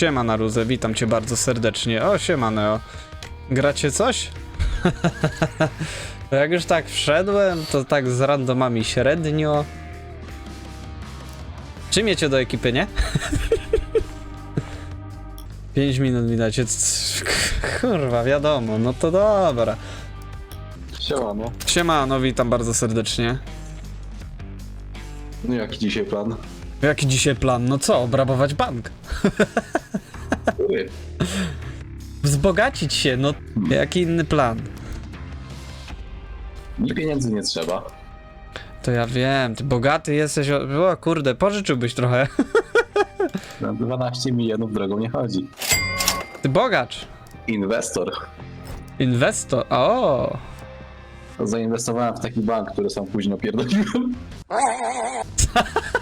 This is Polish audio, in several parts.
Siema Naruzę, witam cię bardzo serdecznie. O, siema Neo. Gracie coś? To Jak już tak wszedłem, to tak z randomami średnio. Przyjmiecie do ekipy, nie? 5 minut mi dacie. Kurwa, wiadomo, no to dobra. Siemano. Siemano, witam bardzo serdecznie. No jaki dzisiaj plan? Jaki dzisiaj plan? No co, obrabować bank? Wzbogacić się, no jaki inny plan? Mi pieniędzy nie trzeba. To ja wiem, ty bogaty jesteś, o o kurde, pożyczyłbyś trochę. Na 12 milionów drogą nie chodzi. Ty bogacz. Inwestor. Inwestor, o. Zainwestowałem w taki bank, który sam późno pierdoliłem.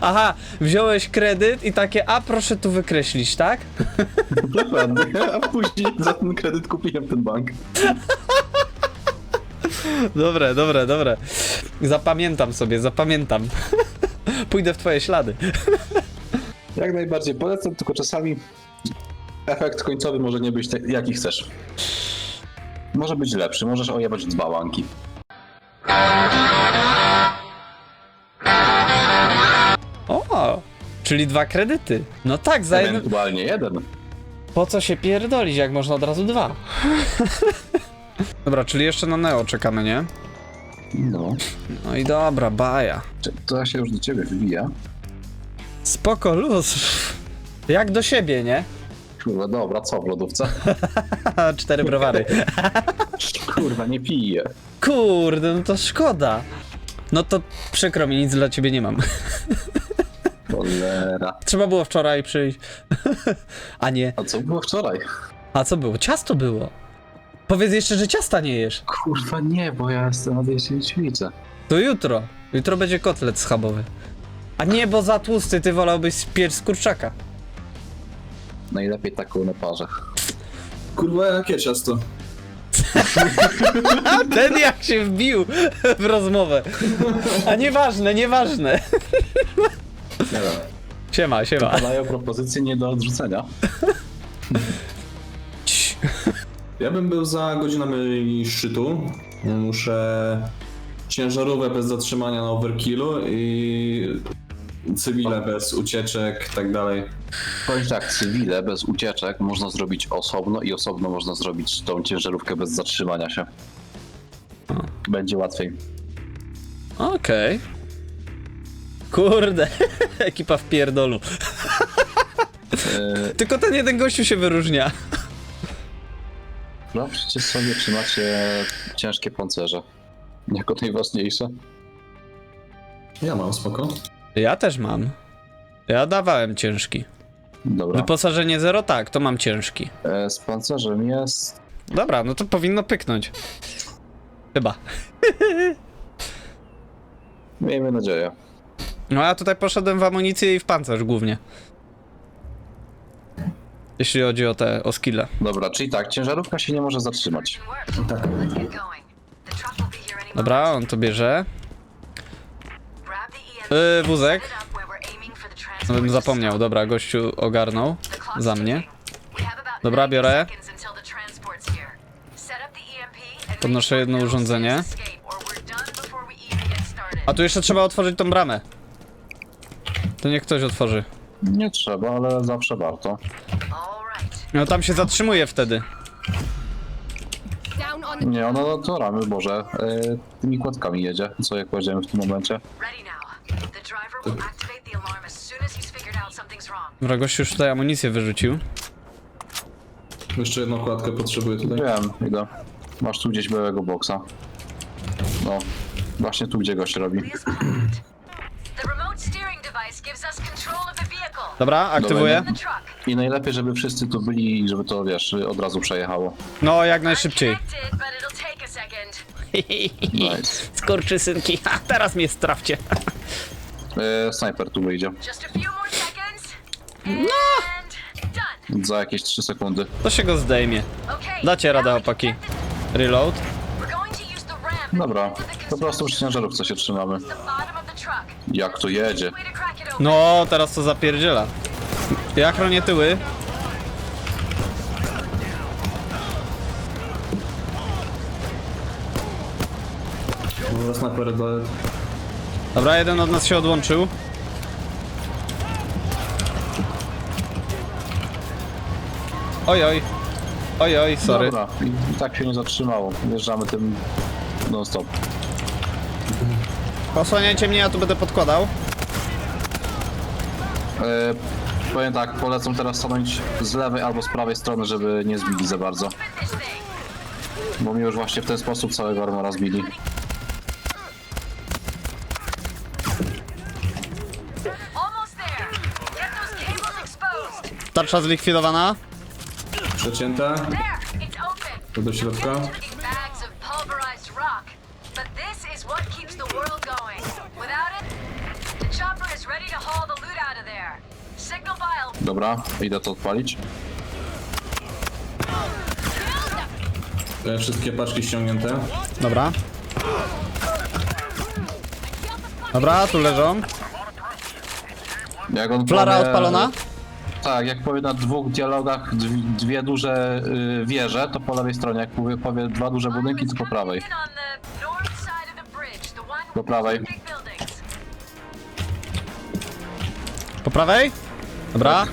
Aha, wziąłeś kredyt i takie, a proszę tu wykreślić, tak? Dokładnie. A później za ten kredyt kupiłem ten bank. Dobre, dobre, dobre. Zapamiętam sobie, zapamiętam. Pójdę w twoje ślady. Jak najbardziej polecam, tylko czasami efekt końcowy może nie być tak, jaki chcesz. Może być lepszy, możesz ojebać dwa banki. Czyli dwa kredyty. No tak, za jeden... Ewentualnie jeden. Po co się pierdolić, jak można od razu dwa? Dobra, czyli jeszcze na Neo czekamy, nie? No. No i dobra, baja. Czy To się już do ciebie wybija. Spoko, luz. Jak do siebie, nie? Kurwa, dobra, co w lodówce? Cztery browary. Kurwa, nie piję. Kurde, no to szkoda. No to przykro mi, nic dla ciebie nie mam. Cholera. Trzeba było wczoraj przyjść. A nie. A co było wczoraj? A co było? Ciasto było. Powiedz jeszcze, że ciasta nie jesz. Kurwa nie, bo ja jestem na tej i ćwiczę. To jutro. Jutro będzie kotlet schabowy. A nie, bo za tłusty ty wolałbyś piec z kurczaka. Najlepiej taką na parze. Kurwa, jakie ciasto? A ten jak się wbił w rozmowę. A nieważne, nieważne. Nie wiem. Siema, siema. Padają propozycje nie do odrzucenia. Ja bym był za godzinami szczytu. Muszę ciężarówkę bez zatrzymania na overkillu i cywile bez ucieczek i tak dalej. Powiem tak, cywile bez ucieczek można zrobić osobno i osobno można zrobić tą ciężarówkę bez zatrzymania się. Będzie łatwiej. Okej. Kurde, ekipa w pierdolu. Yy, Tylko ten jeden gościu się wyróżnia. Sprawdźcie sobie, czy macie ciężkie pancerze. Jako najważniejsze. Ja mam spoko. Ja też mam. Ja dawałem ciężki. Dobra. Wyposażenie zero, tak, to mam ciężki. E, z pancerzem jest... Dobra, no to powinno pyknąć. Chyba. Miejmy nadzieję. No ja tutaj poszedłem w amunicję i w pancerz głównie. Jeśli chodzi o te, o skille. Dobra, czyli tak, ciężarówka się nie może zatrzymać. Tak. Dobra, on to bierze. Yy, wózek. No bym zapomniał, dobra, gościu ogarnął za mnie. Dobra, 90 biorę. Podnoszę jedno no urządzenie. A tu jeszcze trzeba otworzyć tą bramę. To niech ktoś otworzy. Nie trzeba, ale zawsze warto. No tam się zatrzymuje wtedy. Down on the Nie, ona to ramy, Boże. E, tymi kładkami jedzie, co jak powiedziałem w tym momencie. Ready now. The driver will activate the alarm as soon as he's figured out something's wrong. Dobra, gościu już tutaj amunicję wyrzucił. Jeszcze jedną kładkę potrzebuję tutaj. Wiem, idę. Masz tu gdzieś białego boksa. No, właśnie tu, gdzie gość robi. Dobra, aktywuję. I najlepiej, żeby wszyscy tu byli i żeby to, wiesz, od razu przejechało. No, jak najszybciej. A. Nice. Skurczy synki, ha, teraz mnie strafcie. E, snajper tu wyjdzie. A done. Za jakieś 3 sekundy. To się go zdejmie. Dacie radę, opaki. Reload. Dobra, po prostu przy ciężarówce się trzymamy. Jak to jedzie? No, teraz to zapierdziela. Ja chronię tyły. Może snajper do... Dobra, jeden od nas się odłączył. Oj, oj. Oj, oj, sorry. Dobra, i, tak się nie zatrzymało. Wjeżdżamy tym non stop. Posłaniajcie mnie, ja tu będę podkładał. E, powiem tak, polecam teraz stanąć z lewej albo z prawej strony, żeby nie zbili za bardzo. Bo mi już właśnie w ten sposób całego armora zbili. Almost there. Get those cables exposed. Tarcza zlikwidowana. Przecięte. There, it's open. To do środka. Dobra, idę to odpalić. Wszystkie paczki ściągnięte. Dobra. Dobra, tu leżą. Jak on Flara powie- odpalona? Tak, jak powie na dwóch dialogach dwie, dwie duże y, wieże, to po lewej stronie. Jak powie, powie dwa duże budynki, to po prawej. Po prawej. Po prawej? Dobra.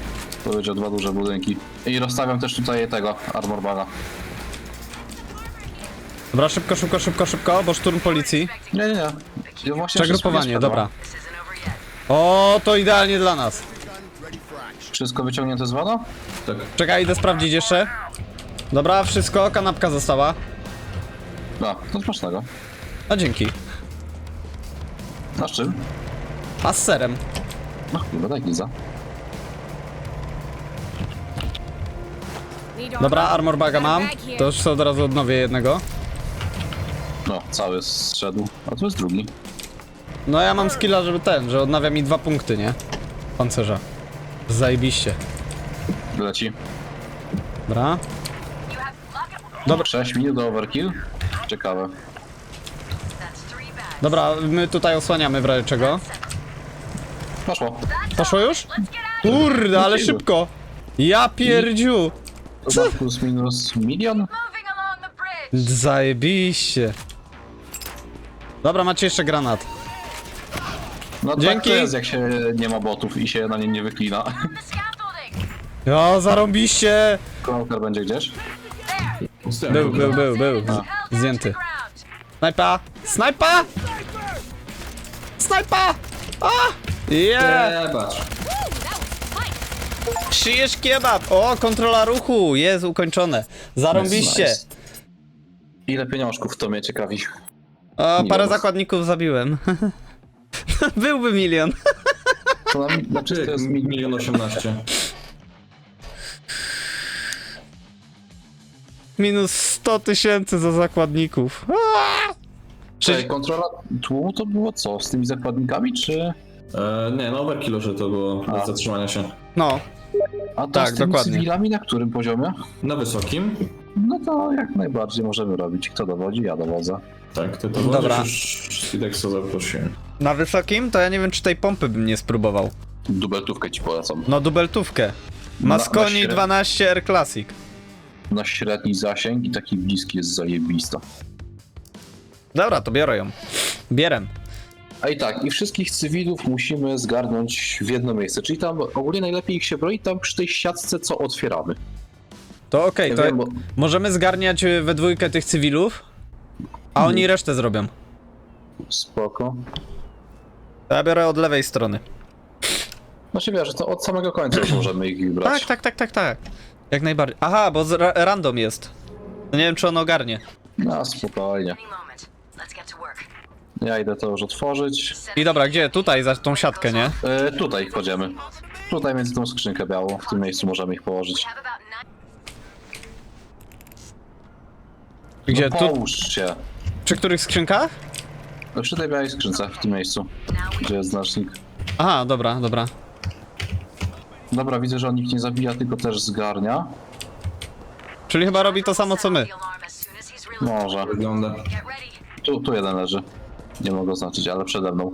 Powiedział dwa duże budynki. I rozstawiam też tutaj tego, armor baga. Dobra, szybko, szybko, szybko, szybko, bo szturm policji. Nie, nie, nie. Ja właśnie Przegrupowanie, wszystko dobra. O, to idealnie dla nas. Wszystko wyciągnięte z woda? Tak. Czekaj, idę sprawdzić jeszcze. Dobra, wszystko, kanapka została. No, to smacznego. A dzięki. A z czym? A z serem. No, chyba tak, Liza. Dobra, armor baga mam. To już sobie od razu odnowię jednego. No, cały zszedł. A tu jest drugi. No ja mam skilla, żeby ten, że odnawia mi dwa punkty, nie? Pancerza. Zajebiście. Leci. Dobra. Dobra. 6 minut do overkill. Ciekawe. Dobra, my tutaj osłaniamy w razie czego. Poszło. Poszło już? Kurde, ale szybko! Ja pierdziu! Ma plus minus milion? Moving along the bridge. Zajebiście. Dobra, macie jeszcze granat. No tak Dzięki. to jest, jak się nie ma botów i się na nie nie wyklina. The scaffolding. Jo, zarąbiście! Kroker będzie gdzieś? There. Był, był, był, był. To Zdjęty. ground. Snajpa! Snajpa! Snajpa! A! Yeah! Przyjesz kebab! O, kontrola ruchu! Jest ukończone. Zarąbiście. Nice. Ile pieniążków to mnie ciekawi? O, parę zakładników zabiłem. Byłby milion. To znaczy jest mi... milion osiemnaście. Minus 100 tysięcy za zakładników. Aaa! Czyli kontrola tłumu to było co? Z tymi zakładnikami, czy... E, nie, no overkillu, że to było bez A. zatrzymania się. No, A to Tak, z tymi dokładnie. cywilami na którym poziomie? Na wysokim. No to jak najbardziej możemy robić. Kto dowodzi? Ja dowodzę. Tak, ty to Dobra. już Spidexo zaprosiłem. na wysokim to ja nie wiem, czy tej pompy bym nie spróbował. Dubeltówkę ci polecam. No, dubeltówkę. Na- Masconi na średni- 12 R Classic. Na średni zasięg i taki bliski jest zajebista. Dobra, to biorę ją. Bierem. A i tak, i wszystkich cywilów musimy zgarnąć w jedno miejsce. Czyli tam ogólnie najlepiej ich się broi tam przy tej siatce, co otwieramy. To okej, Ja to wiem, bo możemy zgarniać y, we dwójkę tych cywilów, a oni resztę zrobią. spoko. To ja biorę od lewej strony. Znaczy wiesz, to od samego końca już możemy ich wybrać. Tak, tak, tak, tak, tak. Jak najbardziej. Aha, bo z ra random jest. To nie wiem, czy on ogarnie. No spokojnie. Any moment. Let's get to work. Ja idę to już otworzyć. I dobra, gdzie? Tutaj, za tą siatkę, nie? E, tutaj kładziemy. Tutaj między tą skrzynkę białą, w tym miejscu możemy ich położyć. Gdzie? No, Tu? połóż się. Przy których skrzynkach? Przy tej białej skrzynce, w tym miejscu, gdzie jest znacznik. Aha, dobra, dobra. Dobra, widzę, że on ich nie zabija, tylko też zgarnia. Czyli chyba robi to samo, co my. Może. Wygląda. Tu, tu jeden leży. Nie mogę oznaczyć, ale przede mną.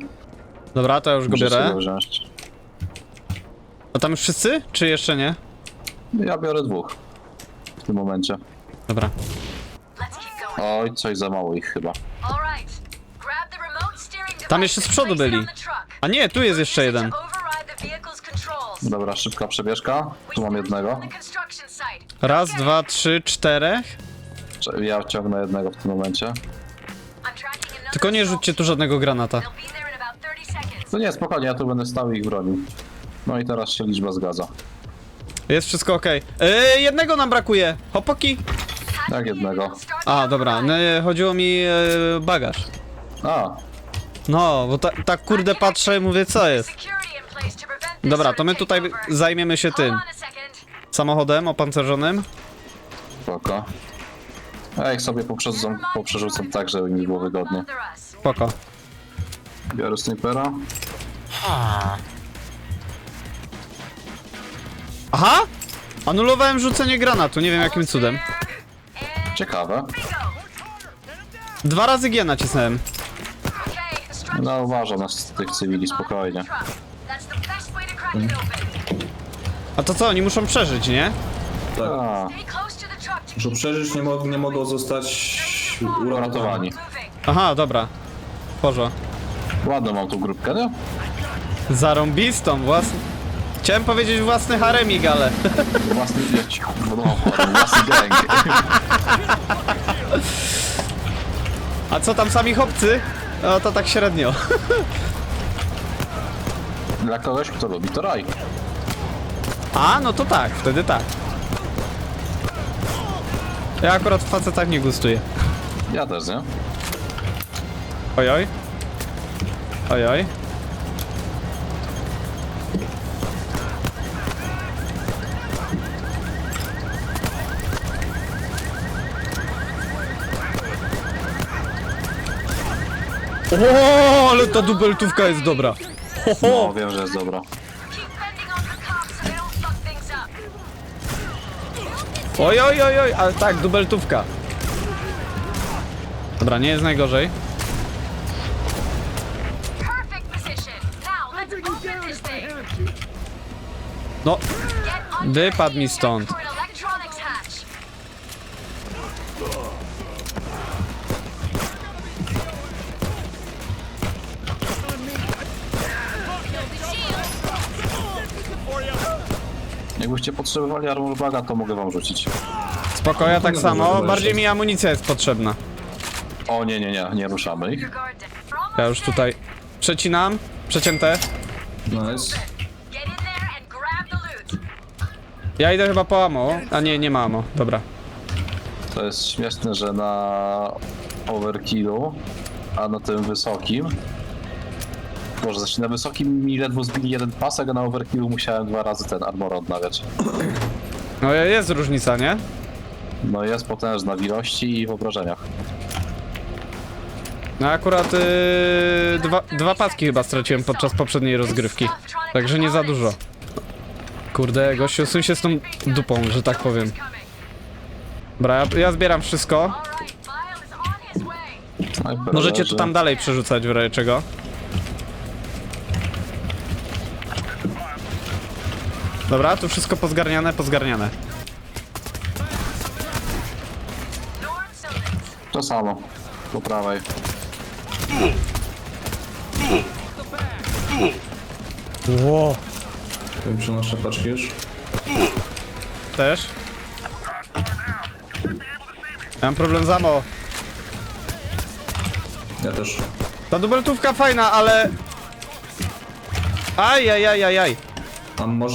Dobra, to ja już go Muszę biorę. sobie wziąć. A tam już wszyscy? Czy jeszcze nie? Ja biorę dwóch w tym momencie. Dobra. Let's keep going. Oj, coś za mało ich chyba. All right. Grab the remote steering Tam jeszcze z and przodu place it byli. on the truck. A nie, tu jest Use jeszcze jeden. to override the vehicle's controls. Dobra, szybka przebieżka. Tu mam jednego. on the construction site. Raz, dwa, trzy, czterech. Cze- Ja ciągnę jednego w tym momencie. Tylko nie rzućcie tu żadnego granata. They'll be there in about 30 seconds. To nie, spokojnie, ja tu będę stał i ich bronił. No i teraz się liczba zgadza. Jest wszystko ok. Yy, jednego nam brakuje. Hopoki. Jak jednego. A, dobra, no, chodziło mi e, bagaż. A, No, bo tak ta, kurde patrzę i mówię, co jest. Dobra, to my tutaj zajmiemy się tym. Samochodem opancerzonym. spoko. Ja ich sobie poprzerzucam, poprzerzucam tak, żeby mi było wygodnie. Spoko. Biorę snajpera. Aha! Anulowałem rzucenie granatu, nie wiem jakim cudem. Ciekawe. Dwa razy G nacisnąłem. No uważam na tych cywili, spokojnie. A to co, oni muszą przeżyć, nie? Tak. A, Muszą przeżyć, nie, mo nie mogą zostać uratowani. Aha, dobra. Porzo. Ładną mam tu grupkę, nie? Zarąbistą, własny... Chciałem powiedzieć własny haremik, ale... Własny, ja ci no, własny gang. A co tam sami chłopcy? No to tak średnio. Dla kogoś, kto lubi, to raj. A, no to tak, wtedy tak. Ja akurat w facetach nie gustuję. Ja też, nie? Ojoj. Ojoj. O, ale ta dubeltówka jest dobra. Ho, No, ho. wiem, że jest dobra. Oj, oj, oj, oj, ale tak, dubeltówka. Dobra, nie jest najgorzej. No, Wypadł mi stąd. Jakbyście potrzebowali armor baga, to mogę wam rzucić. spoko, ja tak samo. Bardziej mi amunicja jest potrzebna. O nie, nie, nie, nie ruszamy ich. Ja już tutaj przecinam. Przecięte. Nice. Get in there and grab the loot. Ja idę chyba po amo. A nie, nie ma amo. Dobra. To jest śmieszne, że na overkillu, a na tym wysokim. Może znaczy na wysokim mi ledwo zbili jeden pasek, a na overkillu musiałem dwa razy ten armor odnawiać. No jest różnica, nie? No jest potężna w ilości i w obrażeniach. No akurat yy, dwa, dwa paski chyba straciłem podczas poprzedniej rozgrywki. Także nie za dużo. Kurde, gościu, suń się z tą dupą, że tak powiem. Dobra, ja, ja zbieram wszystko. Snajper Możecie tu leży. tam dalej przerzucać w razie czego. Dobra, tu wszystko pozgarniane, pozgarniane. To samo. Po prawej. Ło. Ja Przenoszę paczki już. Też. Ja mam problem z amo. Ja też. Ta dubeltówka fajna, ale... Aj, aj, aj, aj, aj. Armor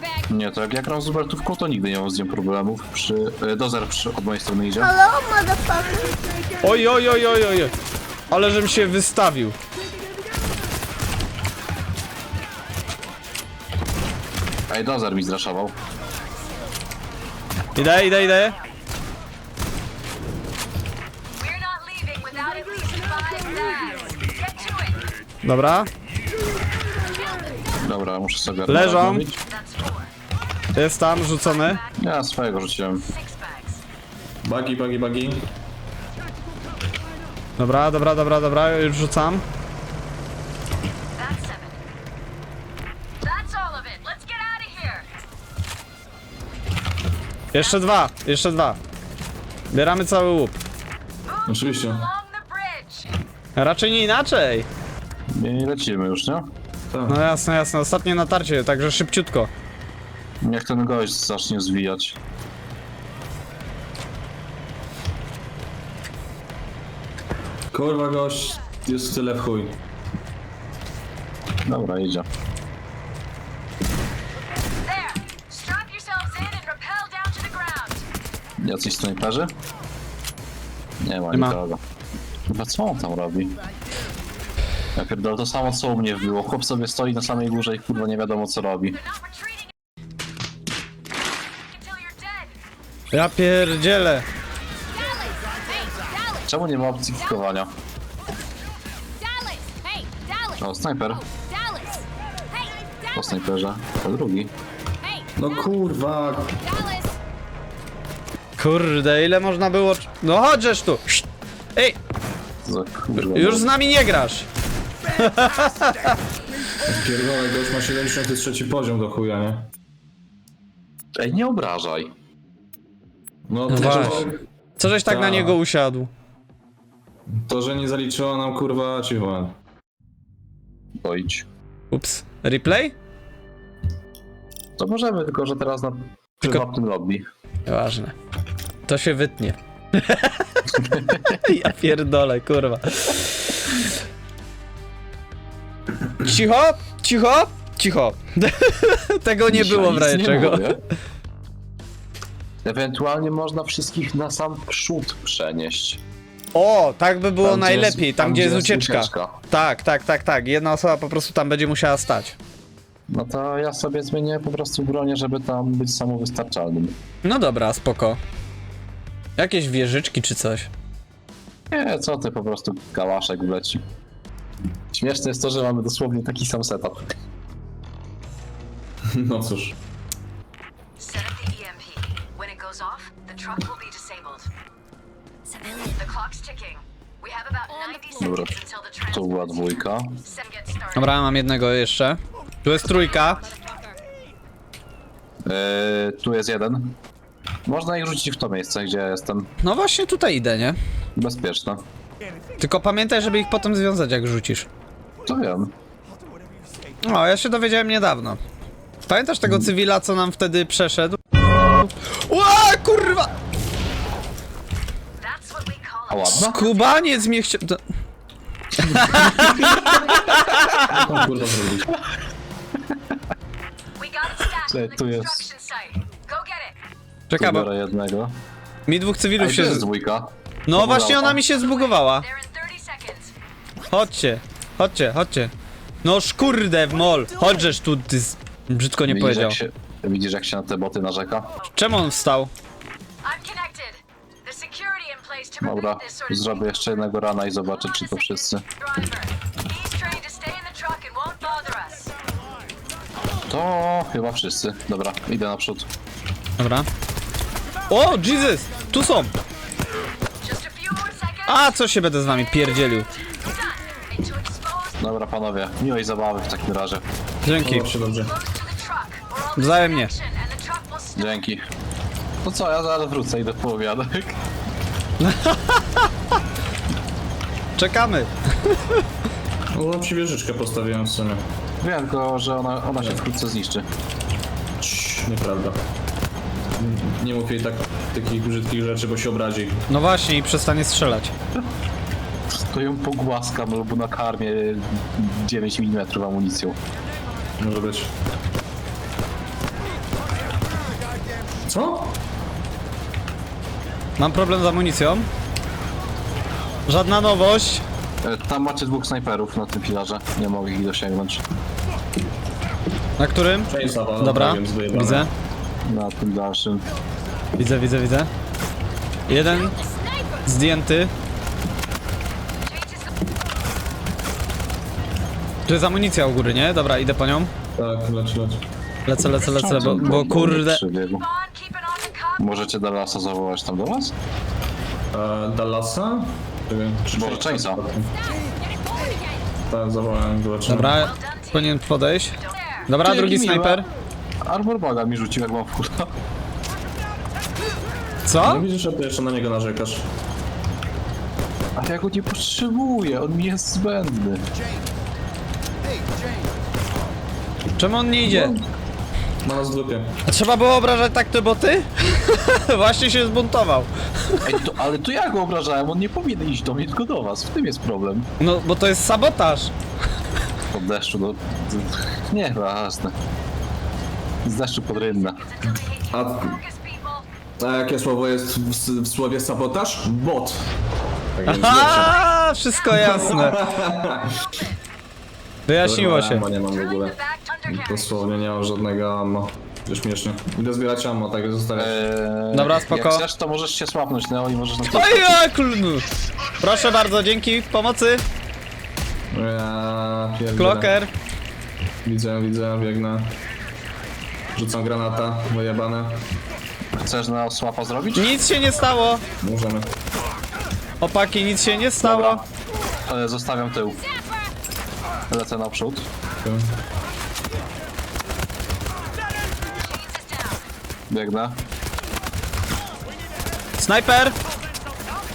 bag. Nie, to jak ja gram z Ubertówką, to nigdy nie mam z nią problemów. Przy... e, Dozer przy... od mojej strony idzie. Hello, motherfucker. Oj, oj, oj, oj, oj. Ale żem się wystawił. Ej, Dozer mi zraszował. Idę, idę, idę. We're Dobra, muszę sobie Leżą. Jest tam, rzucony. Ja swojego rzuciłem. Bagi, bagi, bagi. Dobra, dobra, dobra, dobra, już rzucam. Jeszcze dwa, jeszcze dwa. Bieramy cały łup. Oczywiście. Raczej nie inaczej. nie lecimy już, nie? Tak. No jasne, jasne. Ostatnie natarcie, także szybciutko. Niech ten gość zacznie zwijać. Kurwa gość jest tyle w chuj. Dobra, idzie. There. Strap yourselves in and rappel down to the ground. Jacyś snajperzy? Nie ma Nie ma. nikogo. Chyba co on tam robi? Ja pierdolę, to samo co u mnie było. Chłop sobie stoi na samej górze i kurwa nie wiadomo co robi. Ja pierdzielę. Czemu nie ma opcji kikowania? O, snajper. Po snajperze. To drugi. No kurwa. Kurde, ile można było... No chodźesz tu. Ej, Co za kurwa. już z nami nie grasz. Pierdolę, gość ma 73 poziom do chuja, nie? Ej, nie obrażaj. No No to, właśnie. Co żeś tak na Tak. niego usiadł? to, że nie zaliczyło nam kurwa achievement. To idź. Ups. Replay? To możemy, tylko że teraz na Tylko- prywatnym lobby. Ważne. To się wytnie. ja pierdolę, kurwa. Cicho, cicho, cicho. Tego nie Dzisiaj było w nic razie nie czego. mówię. Ewentualnie można wszystkich na sam przód przenieść. O, tak by było Tam, gdzie najlepiej, jest- tam, gdzie jest ucieczka. ucieczka. Tak, tak, tak, tak. Jedna osoba po prostu tam będzie musiała stać. No to ja sobie zmienię po prostu bronię, żeby tam być samowystarczalnym. No dobra, spoko. Jakieś wieżyczki czy coś. Nie, co ty, po prostu kałaszek wleci. Śmieszne jest to, że mamy dosłownie taki sam setup. No cóż. Set up the EMP. When it goes off, the truck will be disabled. The clock's ticking. We have about 90 Dobra, seconds until the to transport była dwójka. set gets started. Dobra, mam jednego jeszcze. Tu jest trójka. Yy, tu jest jeden. Można ich rzucić w to miejsce, gdzie ja jestem. No właśnie tutaj idę, nie? Bezpieczne. Tylko pamiętaj, żeby ich potem związać, jak rzucisz. To wiem. O, ja się dowiedziałem niedawno. Pamiętasz tego cywila, co nam wtedy przeszedł? Ła, kurwa! A? Skubaniec mnie chciał... to- kurwa zrobić? The tu jest. Czekaj, bo biorę jednego. mi dwóch A cywilów tu się... jest z- dwójka. No właśnie ona mi się zbugowała. They're in 30 seconds. Chodźcie, chodźcie, chodźcie. No szkurde w mol. Chodźesz tu, ty z... brzydko nie Widzisz powiedział. jak, się, widzisz jak się na te boty narzeka? Czemu on wstał? Dobra, zrobię jeszcze jednego rana i zobaczę czy to wszyscy. To chyba wszyscy. Dobra, idę naprzód. Dobra. O, Jesus! Tu są! A, co się będę z wami pierdzielił? Dobra panowie, miłej zabawy w takim razie. Dzięki. Dobrze, dobrze. Wzajemnie. Dzięki. To co, ja zaraz wrócę, idę po obiadek. Czekamy. No ci wieżyczkę postawiłem w sumie. Wiem tylko, że ona, ona się wkrótce zniszczy. Cii, nieprawda. Nie- Nie mów jej tak takich brzydkich rzeczy, bo się obrazi. No właśnie i przestanie strzelać. To ją pogłaskam albo nakarmię 9 mm amunicją. Może być. Co? Mam problem z amunicją. Żadna nowość. E, Tam macie dwóch snajperów na tym filarze. Nie mogę ich dosięgnąć. Na którym? Dobra, wyjebane. widzę. Na tym dalszym. Widzę, widzę, widzę. Jeden zdjęty. Tu jest amunicja u góry, nie? Dobra, idę po nią. Tak, lecz, lecz. Lecę, lecę, lecę, bo, bo kurde... Możecie Dallasa zawołać tam do was? E, Dallasa? Czekaj, czy Może Chainsaw? Tak, zawołałem, zobaczymy. Dobra, powinien podejść. Dobra, drugi snajper. Arbor baga mi rzucił jak mam w kurwa. Co? No widzisz, że ty jeszcze na niego narzekasz. A ja go nie potrzebuję, on mi jest zbędny. Czemu on nie idzie? Ma nas w dupie. A trzeba było obrażać tak te boty? Właśnie się zbuntował. Ej, to, ale to ja go obrażałem, on nie powinien iść do mnie, tylko do was. W tym jest problem. No, bo to jest sabotaż. Pod deszczu, no... Nie, ważne. Z deszczu pod rynna. A, a jakie słowo jest w, w słowie sabotaż? Bot. Tak więc lepsze. A, wszystko jasne. Wyjaśniło Kurwa, się. ammo nie mam w ogóle. Dosłownie nie mam żadnego ammo. Już śmiesznie. Idę zbierać ammo, tak zostawiać. Eee, Dobra, spoko. Jak chcesz, to możesz się słapnąć, Neo, i możesz na to... Oj, ja, kl- Proszę bardzo, dzięki pomocy. Ja. Kloker. Widzę, widzę, biegnę. Rzucam granata, wyjebane. Chcesz na słapa zrobić? Nic się nie stało. Możemy. Opaki, nic się nie stało. Dobra. Zostawiam tył. Lecę naprzód. Biegnę. Snajper.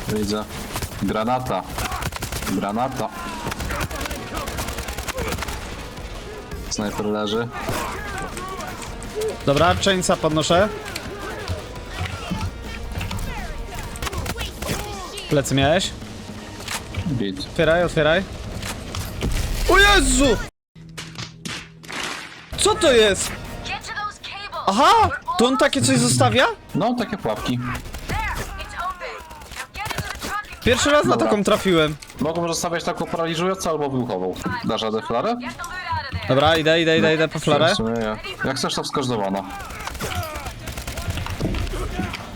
Widzę. Granata. Granata. Snajper leży. Dobra, chainsa podnoszę. Plecy miałeś? Bit. Otwieraj, otwieraj. O Jezu! Co to jest? Get to those cables. Aha! We're To on takie coś zostawia? No, takie pułapki. there. It's open. Now get into the truck and Pierwszy raz na Dobra. taką trafiłem. Mogą zostawiać taką paraliżującą albo wybuchową. Dasz radę flarę? get the Dobra, idę, idę, idę, idę po flarę. W sumie nie. Jak chcesz, to wskocz do wana.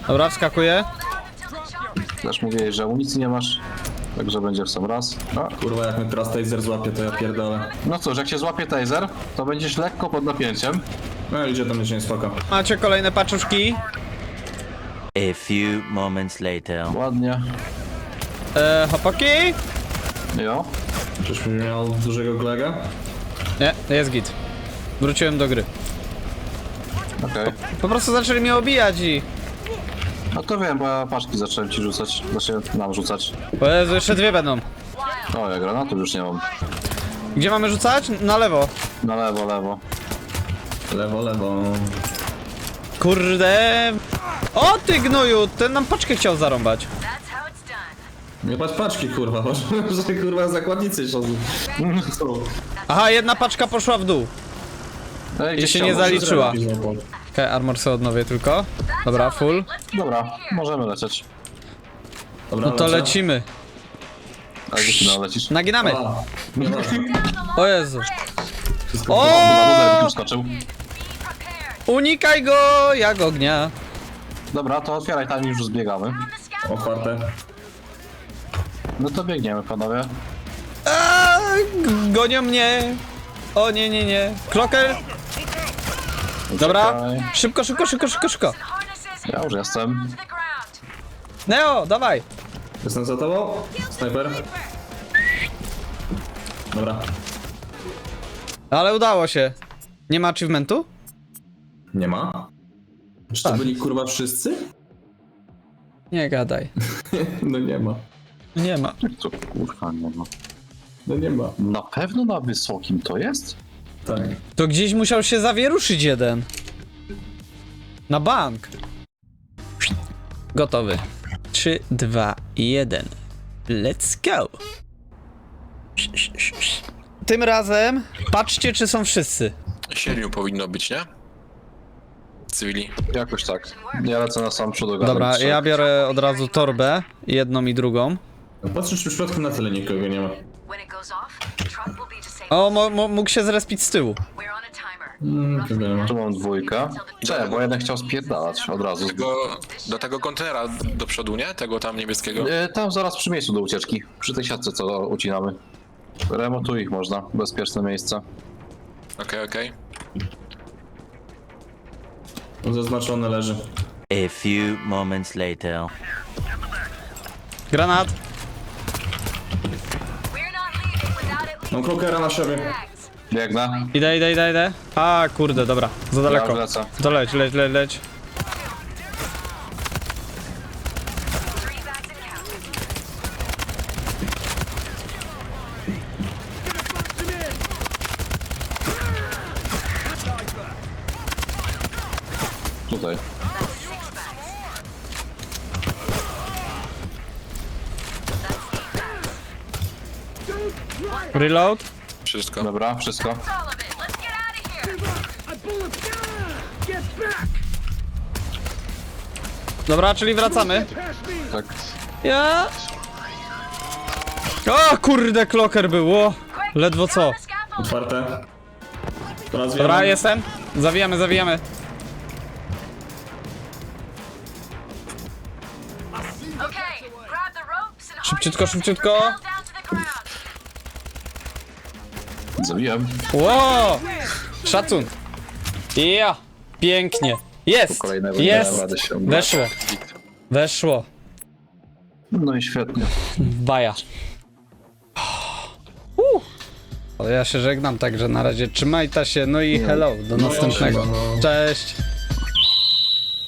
Dobra, wskakuję. Też mówiłeś, że amunicji nie masz. Także będzie w sam raz. A. Kurwa, jak mnie teraz taser złapie, to ja pierdolę. No cóż, jak się złapie taser, to będziesz lekko pod napięciem. No idzie to mnie nie spoko. Macie kolejne paczuszki. A few moments later. Ładnie. E, chłopaki? Jo. Czyżby miał dużego kolega? Nie, jest git. Wróciłem do gry. Okej. Po prostu zaczęli mnie obijać i... No to wiem, bo ja paczki zacząłem ci rzucać. Znaczy nam rzucać. O Jezu, jeszcze dwie będą. O, ja granatu już nie mam. Gdzie mamy rzucać? Na lewo. Na lewo, lewo. Lewo, lewo. Kurde. O ty gnoju, ten nam paczkę chciał zarąbać. Nie patrz paczki, kurwa, bo że kurwa zakładnicy są. Aha, jedna paczka poszła w dół. Ej, I gdzieś się nie może- zaliczyła. Okej, armor sobie odnowię tylko. Dobra, full. Dobra, możemy lecieć. Dobra, No to lecę. lecimy. A gdzie ty no, lecisz? Naginamy. A, nie można. O Jezu. Wszystko O! Skoczył. Unikaj go jak ognia. Dobra, to otwieraj tam już zbiegamy. Otwarte. No to biegniemy, panowie. Aaaa, g- gonią mnie. O nie, nie, nie. Kloker. Dobra. Uciekaj. Szybko, szybko, szybko, szybko, szybko. Ja już jestem. Neo, dawaj. Jestem za tobą? Snajper? Dobra. Ale udało się. Nie ma achievementu? Nie ma? Czy to Tak. byli kurwa wszyscy? Nie gadaj. No nie ma. Nie ma. Co kurwa nie ma. No nie ma. Na pewno na wysokim to jest? Tak. To gdzieś musiał się zawieruszyć jeden. Na bank. Gotowy. 3, 2, 1. Let's go. Tym razem patrzcie, czy są wszyscy. Siedmiu powinno być, nie? Cywili. Jakoś tak. Ja lecę na sam przód ogarnąć Dobra, ja biorę od razu torbę, jedną i drugą. Patrzysz, w przypadku na tyle nikogo nie ma. O, mo, mo, mógł się zrespić z tyłu. Mm. Tu mam dwójkę. Czekaj, bo jeden chciał spierdalać od razu. Tego, do tego kontenera do przodu, nie? Tego tam niebieskiego. E, Tam zaraz przy miejscu do ucieczki. Przy tej siatce, co ucinamy. Remontuj ich można. Bezpieczne miejsce. Okej, okej. Zaznaczone leży. A few moments later. Granat. Mam klokera na siebie. bags. Biegnę. Idę, idę, idę, idę. A, kurde, dobra. Za Ja daleko. lecę. To leć, leć, leć, leć. Tutaj. That's six bags. That's eight bags. Reload. Wszystko. Dobra, wszystko. Dobra, czyli wracamy. Tak. Ja. O kurde, kloker było. Ledwo co. Otwarte. Dobra, jestem. Zawijamy, zawijamy. Szybciutko, szybciutko. and propel down to the ground. Zabiłem. Ło! Szacun. Ja. Pięknie. Jest. kolejnego Jest. się obrać. Weszło. Weszło. No i świetnie. Baja. Uh. Ja się żegnam, także na razie trzymajta się, no i hello, do No, następnego. Cześć.